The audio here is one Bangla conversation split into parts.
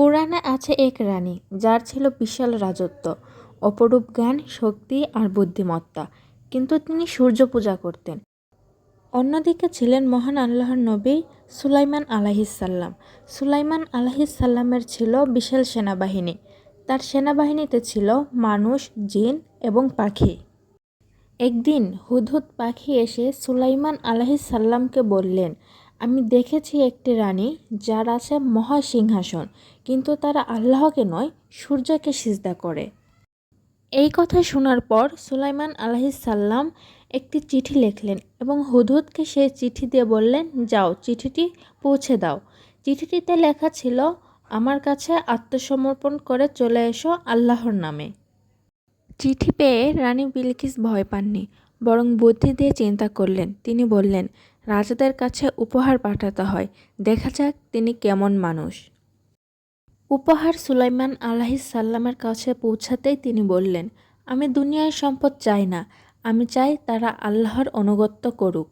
কোরআনে আছে এক রানী, যার ছিল বিশাল রাজত্ব, অপরূপ জ্ঞান, শক্তি আর বুদ্ধিমত্তা। কিন্তু তিনি সূর্য পূজা করতেন। অন্যদিকে ছিলেন মহান আল্লাহর নবী সুলাইমান আলাহিসাল্লাম সুলাইমান আলাহিসাল্লামের ছিল বিশাল সেনাবাহিনী। তার সেনাবাহিনীতে ছিল মানুষ, জিন এবং পাখি। একদিন হুদহুদ পাখি এসে সুলাইমান আলাহিসাল্লামকে বললেন আমি দেখেছি একটি রানী যার আছে মহা সিংহাসন, কিন্তু তারা আল্লাহকে নয়, সূর্যকে সিজদা করে। এই কথা শোনার পর সুলাইমান আলাহিসাল্লাম একটি চিঠি লিখলেন এবং হুদহুদকে সেই চিঠি দিয়ে বললেন, যাও, চিঠিটি পৌঁছে দাও। চিঠিটিতে লেখা ছিল, আমার কাছে আত্মসমর্পণ করে চলে এসো আল্লাহর নামে। চিঠি পেয়ে রানী বিলকিস ভয় পাননি, বরং বুদ্ধি দিয়ে চিন্তা করলেন। তিনি বললেন রাজাদের কাছে উপহার পাঠাতে হয়। দেখা যাক তিনি কেমন মানুষ। উপহার সুলাইমান আলাহিসাল্লামের কাছে পৌঁছাতেই তিনি বললেন, আমি দুনিয়ার সম্পদ চাই না। আমি চাই তারা আল্লাহর অনুগত্য করুক।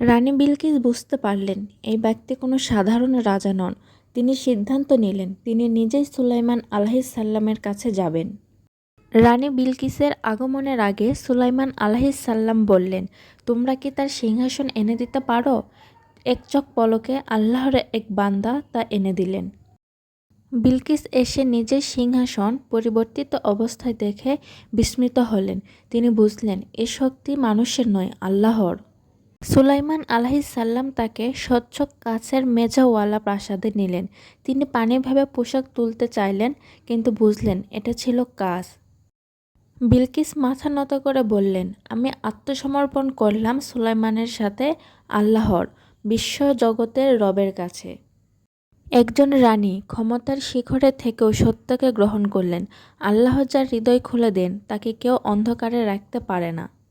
রানী বিলকিস বুঝতে পারলেন, এই ব্যক্তি কোনো সাধারণ রাজা নন। তিনি সিদ্ধান্ত নিলেন, তিনি নিজেই সুলাইমান আলাহিসাল্লামের কাছে যাবেন। রানী বিলকিসের আগমনের আগে সুলাইমান আলাহিসাল্লাম বললেন, তোমরা কি তার সিংহাসন এনে দিতে পারো? একচক পলকে আল্লাহর এক বান্দা তা এনে দিলেন। বিলকিস এসে নিজের সিংহাসন পরিবর্তিত অবস্থায় দেখে বিস্মিত হলেন। তিনি বুঝলেন, এ শক্তি মানুষের নয়, আল্লাহর। সুলাইমান আলাহিসাল্লাম তাকে স্বচ্ছ কাছের মেজাওয়ালা প্রাসাদে নিলেন। তিনি পানিভাবে পোশাক তুলতে চাইলেন, কিন্তু বুঝলেন, এটা ছিল কাজ। বিলকিস মাথা নত করে বললেন, আমি আত্মসমর্পণ করলাম সুলাইমানের সাথে আল্লাহর, বিশ্ব জগতের রবের কাছে। একজন রানী ক্ষমতার শিখরে থেকেও সত্যকে গ্রহণ করলেন। আল্লাহ যার হৃদয় খুলে দেন, তাকে কেউ অন্ধকারে রাখতে পারে না।